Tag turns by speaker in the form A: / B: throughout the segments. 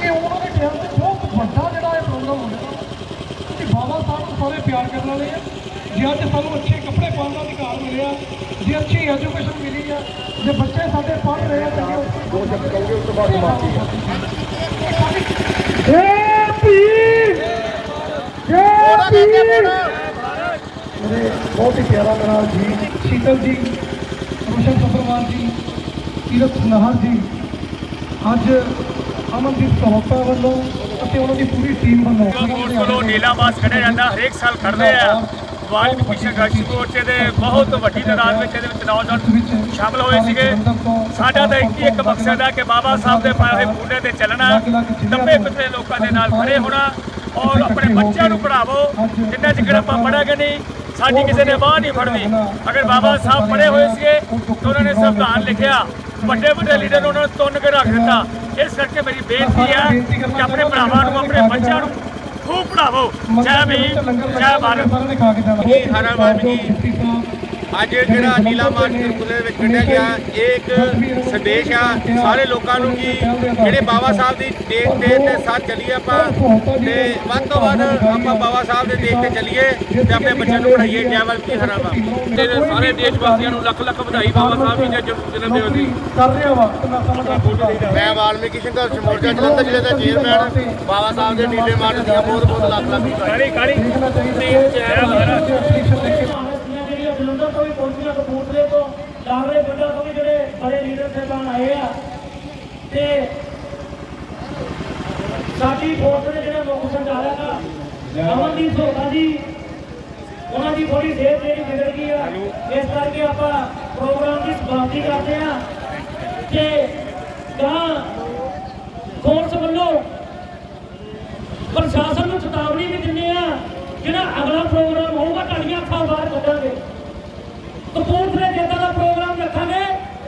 A: ਕਿ ਉਹਨਾਂ ਦੇ ਟਾਈਮ ਤੇ ਬਹੁਤ ਵੱਡਾ ਜਿਹੜਾ ਇਹ ਪ੍ਰੋਗਰਾਮ ਹੋਣਾ ਕਿ ਬਾਬਾ ਸਾਹਿਬ ਨੂੰ ਸਾਰੇ ਪਿਆਰ ਕਰਨ ਵਾਲੇ ਆ। ਜੇ ਅੱਜ ਸਾਨੂੰ ਅੱਛੇ ਕੱਪੜੇ ਪਾਉਣ ਦਾ ਅਧਿਕਾਰ ਮਿਲਿਆ, ਜੇ ਅੱਛੀ ਐਜੂਕੇਸ਼ਨ ਜੇ ਬੱਚੇ ਸਾਡੇ ਪੜ੍ਹ ਰਹੇ ਆ ਚੰਗੇ ਦੋ ਸ਼ਬਦ ਕਹੋਗੇ ਉਸ ਤੋਂ ਬਾਅਦ ਮਾਫੀ ਜੈ ਭੀਮ! ਜੈ ਭੀਮ! ਮੇਰੇ ਬਹੁਤ ਹੀ ਪਿਆਰਾ ਮੇਰਾ ਜੀ ਸ਼ੀਤਲ ਜੀ ਰੋਸ਼ਨ ਸਫਰਵਾਲ ਜੀ ਕੀਰਤ ਨਹਰ ਜੀ। ਅੱਜ ਅਮਨਦੀਪ ਸਹੋਤਾ ਵੱਲੋਂ ਅਤੇ ਉਹਨਾਂ ਦੀ ਪੂਰੀ ਟੀਮ ਵੱਲੋਂ
B: ਕੋਲੋਂ ਨੀਲਾਵਾਸ ਕੱਢਿਆ ਜਾਂਦਾ ਹਰੇਕ ਸਾਲ ਕੱਢਦੇ ਆ। ਵਾਲਮੀਕੀ ਸੰਘਰਸ਼ ਮੋਰਚੇ ਦੇ ਬਹੁਤ ਵੱਡੀ ਤਾਦਾਦ ਵਿੱਚ ਇਹਦੇ ਵਿੱਚ ਨੌਜਵਾਨ ਸ਼ਾਮਲ ਹੋਏ ਸੀਗੇ। ਸਾਡਾ ਤਾਂ ਇੱਕ ਹੀ ਇੱਕ ਮਕਸਦ ਹੈ ਕਿ ਬਾਬਾ ਸਾਹਿਬ ਦੇ ਪਾਏ ਹੋਏ ਬੂਟੇ ਤੇ ਚੱਲਣਾ ਦੱਬੇ ਪਿਛਲੇ ਲੋਕਾਂ ਦੇ ਨਾਲ ਖੜੇ ਹੋਣਾ ਔਰ ਆਪਣੇ ਬੱਚਿਆਂ ਨੂੰ ਪੜਾਵੋ ਜਿੰਨਾ ਚਿਰ ਆਪਾਂ ਪੜਾਂਗੇ ਨਹੀਂ, ਸਾਡੀ ਕਿਸੇ ਨੇ ਬਾਹ ਨਹੀਂ ਫੜਨੀ। ਅਗਰ ਬਾਬਾ ਸਾਹਿਬ ਪੜੇ ਹੋਏ ਸੀਗੇ, ਤਾਂ ਉਹਨਾਂ ਨੇ ਸੰਵਿਧਾਨ ਲਿਖਿਆ। ਵੱਡੇ ਵੱਡੇ ਲੀਡਰ ਨੂੰ ਉਹਨਾਂ ਨੂੰ ਤੁੰਨ ਕੇ ਰੱਖ ਦਿੱਤਾ। ਇਸ ਕਰਕੇ ਮੇਰੀ ਬੇਨਤੀ ਹੈ ਕਿ ਆਪਣੇ ਭਰਾਵਾਂ ਨੂੰ, ਆਪਣੇ ਬੱਚਿਆਂ ਨੂੰ ਖੂਬ ਪੜਾਵੋ। ਜੈ ਭੀਮ ਜੈ ਭਾਰਤ
C: ਇਹ ਹਰਾ ਵਾਲਮੀਕੀ ਅੱਜ ਜਿਹੜਾ ਨੀਲਾ ਮਾਰਚ ਗੁਰਕੁਲੇ ਵਿੱਚ ਕੱਢਿਆ ਗਿਆ ਇਹ ਇੱਕ ਸੰਦੇਸ਼ ਆ ਸਾਰੇ ਲੋਕਾਂ ਨੂੰ ਕਿ ਜਿਹੜੇ ਬਾਬਾ ਸਾਹਿਬ ਦੀ ਦੇਖ ਤੇ ਤੇ ਸਾਥ ਚੱਲੀਏ ਆਪਾਂ ਤੇ ਵੱਧ ਤੋਂ ਵੱਧ ਆਪਾਂ ਬਾਬਾ ਸਾਹਿਬ ਦੇ ਦੇਖ ਤੇ ਚੱਲੀਏ ਤੇ ਆਪਣੇ ਬੱਚਿਆਂ ਨੂੰ ਪੜ੍ਹਾਈਏ ਜੈ ਵਾਲਮੀਕੀ ਹਰਾ ਵਾਲਮੀਕੀ
B: ਤੇ ਸਾਰੇ ਦੇਸ਼ ਵਾਸੀਆਂ ਨੂੰ ਲੱਖ ਲੱਖ ਵਧਾਈ ਬਾਬਾ ਸਾਹਿਬ ਜੀ ਦੇ ਜਨਮ ਦਿਨ ਦੀ
A: ਕਰ ਰਿਹਾ ਵਾ ਮੈਂ
C: ਵਾਲਮੀਕੀ ਸੰਘਰਸ਼ ਮੋਰਚਾ ਜਲੰਧਰ ਜ਼ਿਲ੍ਹੇ ਦਾ ਚੇਅਰਮੈਨ ਬਾਬਾ ਸਾਹਿਬ ਦੇ ਨੀਲੇ ਮਾਰਚ ਦੀਆਂ ਬਹੁਤ ਬਹੁਤ ਲੱਖ ਲੱਖ ਵਧਾਈਆਂ।
B: ਕਾਲੀ ਕਾਲੀ।
A: ਦੇਖਣਾ ਚਾਹੀਦਾ
B: ਜੈ ਭਾਰਤ
A: ਐਪਲੀਕੇਸ਼ਨ ਲਿਖ ਕੇ
D: ਭਾਰਤੀਆਂ ਜਿਹੜੀਆਂ ਜਲੰਧਰ ਤੋਂ ਕਪੂਰਥਲੇ ਤੋਂ ਲਾਗਲੇ ਪਿੰਡਾਂ ਤੋਂ ਵੀ ਜਿਹੜੇ ਬੜੇ ਲੀਡਰ ਸਾਹਿਬਾਨ ਆਏ ਆ। ਤੇ ਸਾਡੀ ਫੋਰਸ ਦੇ ਜਿਹੜੇ ਮੁੱਖ ਸੰਚਾਲਕ ਆ, ਅਮਨਦੀਪ ਸੋਖਾ ਜੀ, ਉਹਨਾਂ ਦੀ ਥੋੜੀ ਦੇਰ ਦੇਰੀ ਵਿਗੜ ਗਈ ਆ। ਇਸ ਕਰਕੇ ਆਪਾਂ ਪ੍ਰੋਗਰਾਮ ਦੀ ਸਮਾਪਤੀ ਕਰਦੇ ਆ ਤੇ ਗਾਂ ਫੋਰਸ ਵੱਲੋਂ ਪ੍ਰਸ਼ਾਸਨ ਨੂੰ ਚੇਤਾਵਨੀ ਵੀ ਦਿੰਦੇ ਆ ਜਿਹੜਾ ਅਗਲਾ ਪ੍ਰੋਗਰਾਮ ਹੋਊਗਾ, ਤੁਹਾਡੀਆਂ ਅੱਖਾਂ ਬਾਹਰ ਕੱਢਾਂਗੇ। ਕਪੂਰਥਲੇ ਜਿੱਦਾਂ ਦਾ ਪ੍ਰੋਗਰਾਮ ਰੱਖਾਂਗੇ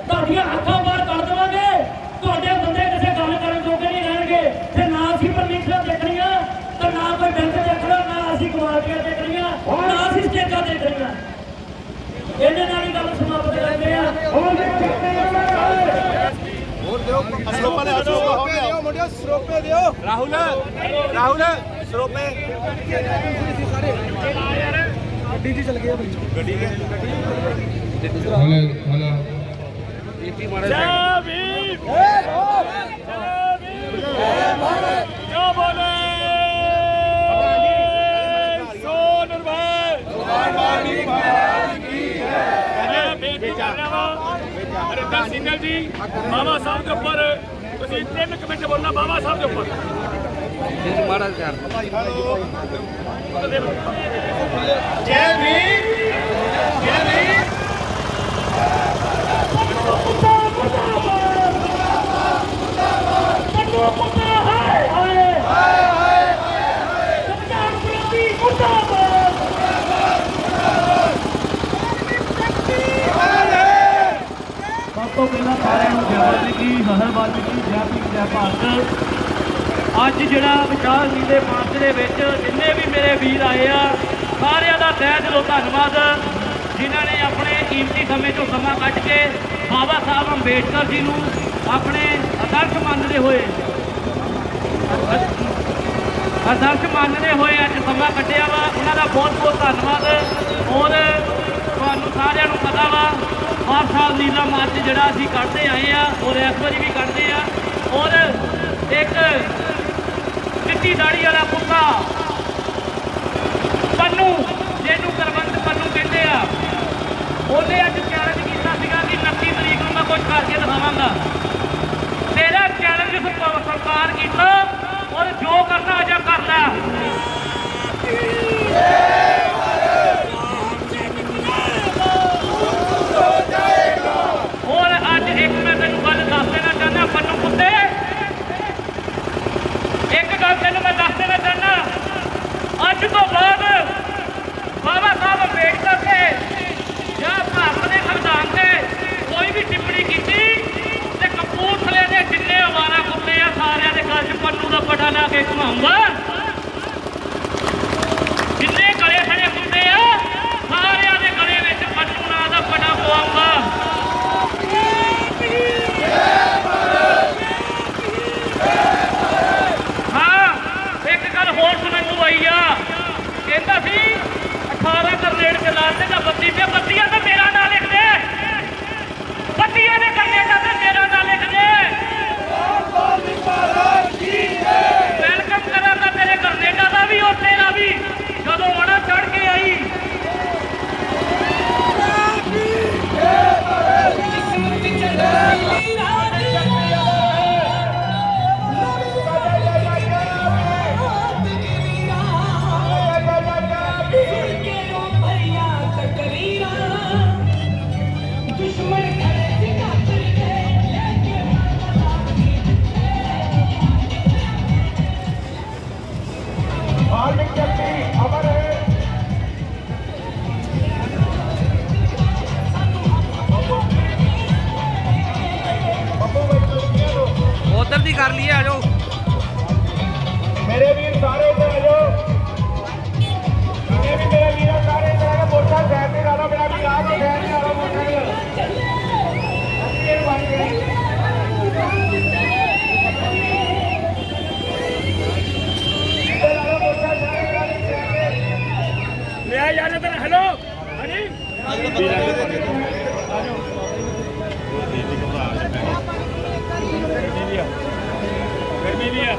D: ਤੁਹਾਡੀਆਂ ਅੱਖਾਂ ਬਾਹਰ ਕੱਢ ਦੇਵਾਂਗੇ ਤੁਹਾਡੇ ਬੰਦੇ ਕਿਸੇ ਗੱਲ ਕਰਨ ਜੋਗੇ ਨਹੀਂ ਰਹਿਣਗੇ। ਤੇ ਨਾ ਅਸੀਂ ਪਰਮਿਸ਼ਨ ਦੇਖਣੀਆਂ ਤੇ ਨਾ ਕੋਈ ਬੈਂਕ ਦੇਖਣਾ ਨਾ ਅਸੀਂ ਕੁਆਰਟੀਆਂ ਦੇਖਣੀਆਂ ਨਾ ਅਸੀਂ ਸਟੇਜਾਂ ਦੇਖਣੀਆਂ। ਇਹਦੇ ਨਾਲ ਹੀ ਗੱਲ ਸਮਾਪਤ ਕਰਦੇ ਆ
C: ਰਾਹੁਲ ਰਾਹੁਲ ਸਰੋਪੇ
E: ਹਲੋ ਹਲੋ।
B: ਜੈ ਭੀਮ ਜੈ ਭੀਮ! ਜੈ ਭਾਰਤ ਜੋ ਬੋਲੇ ਸੋ ਨਿਰਭੈ! ਭਗਵਾਨ ਮਹਾਰਾਜ ਕੀ ਜੈ ਬੇਨਤੀ ਕਰ ਰਿਹਾ ਵਾਂ ਹਰਿੰਦਰ ਸਿੰਘਲ ਜੀ ਬਾਬਾ ਸਾਹਿਬ ਦੇ ਉੱਪਰ ਤੁਸੀਂ ਤਿੰਨ ਕੁ ਮਿੰਟ ਬੋਲਣਾ ਬਾਬਾ ਸਾਹਿਬ ਦੇ ਉੱਪਰ। ਜੈ ਭੀਮ ਜੈ ਭੀਮ
D: ਸਭ ਤੋਂ ਪਹਿਲਾਂ ਸਾਰਿਆਂ ਨੂੰ ਜੈ ਵਾਲਮੀਕੀ ਹਰ ਵਾਲਮੀਕੀ ਜੈ ਭੀਮ ਜੈ ਭਾਰਤ ਅੱਜ ਜਿਹੜਾ ਵਿਸ਼ਾਲ ਨੀਲੇ ਮਾਰਚ ਦੇ ਵਿੱਚ ਜਿੰਨੇ ਵੀ ਮੇਰੇ ਵੀਰ ਆਏ ਆ, ਸਾਰਿਆਂ ਦਾ ਤਹਿ ਦਿਲੋਂ ਧੰਨਵਾਦ, ਜਿਨ੍ਹਾਂ ਨੇ ਆਪਣੇ ਕੀਮਤੀ ਸਮੇਂ ਤੋਂ ਸਮਾਂ ਕੱਢ ਕੇ ਬਾਬਾ ਸਾਹਿਬ ਅੰਬੇਡਕਰ ਜੀ ਨੂੰ ਆਪਣੇ ਆਦਰਸ਼ ਮੰਨਦੇ ਹੋਏ, ਆਦਰਸ਼ ਮੰਨਦੇ ਹੋਏ ਅੱਜ ਸਮਾਂ ਕੱਢਿਆ ਵਾ। ਉਹਨਾਂ ਦਾ ਬਹੁਤ ਬਹੁਤ ਧੰਨਵਾਦ। ਔਰ ਤੁਹਾਨੂੰ ਸਾਰਿਆਂ ਨੂੰ ਪਤਾ ਵਾ, ਹਰ ਸਾਲ ਨੀਲਾ ਮਾਰਚ ਜਿਹੜਾ ਅਸੀਂ ਕੱਢਦੇ ਆਏ ਆ, ਔਰ ਇਸ ਵਾਰੀ ਵੀ ਕੱਢਦੇ ਆ। ਔਰ ਇੱਕ ਚਿੱਟੀ ਦਾੜੀ ਵਾਲਾ ਕੁੱਤਾ ਪੰਨੂ ਜਿਹਨੂੰ ਕੁਲਵੰਤ ਪੰਨੂ ਕਹਿੰਦੇ ਆ ਉਹਨੇ ਅੱਜ Tenta vir!
F: ਚੱਲੀ ਆ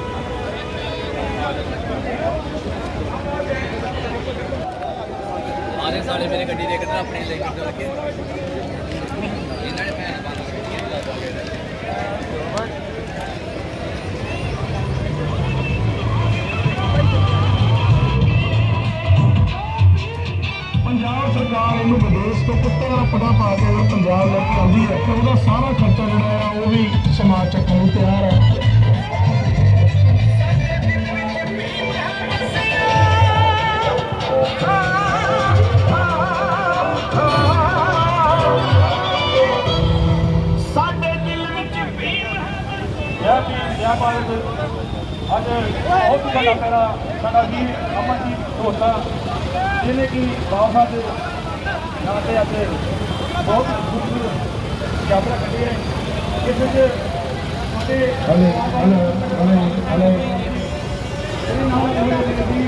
G: ਆਰੇ ਸਾਲੇ ਮੇਰੇ ਗੱਡੀ ਦੇ ਕੱਢਣਾ ਆਪਣੇ ਲੈ ਕੇ ਲੱਗੇ ਇਹਨਾਂ ਨੇ ਪੈਸੇ ਬੰਦ
E: ਪੰਜਾਬ ਸਰਕਾਰ ਇਹਨੂੰ ਵਿਦੇਸ਼ ਤੋਂ ਕੁੱਤੇ ਦਾ ਪੜਾ ਪਾ ਕੇ ਅਗਰ ਪੰਜਾਬ ਲੈ ਕੇ ਹੈ ਤੇ ਉਹਦਾ ਸਾਰਾ
F: ਬਹੁਤ ਸਾਡਾ ਮੇਰਾ ਸਾਡਾ ਜੀ ਅਮਨਜੀਤ ਢੋਸਾ ਜਿਹਨੇ ਕਿ ਬਾਬਾ ਦੇ ਨਾਂ ਤੇ ਅੱਜ ਬਹੁਤ ਖੂਬਸੂਰਤ ਯਾਤਰਾ ਕੱਢੀ ਹੈ। ਇਸ ਵਿੱਚ ਸਾਡੇ
E: ਹਲੇ ਹਲੇ ਹਲੇ ਹਲੇ।
F: ਸਾਰੇ ਹੀ ਜੀ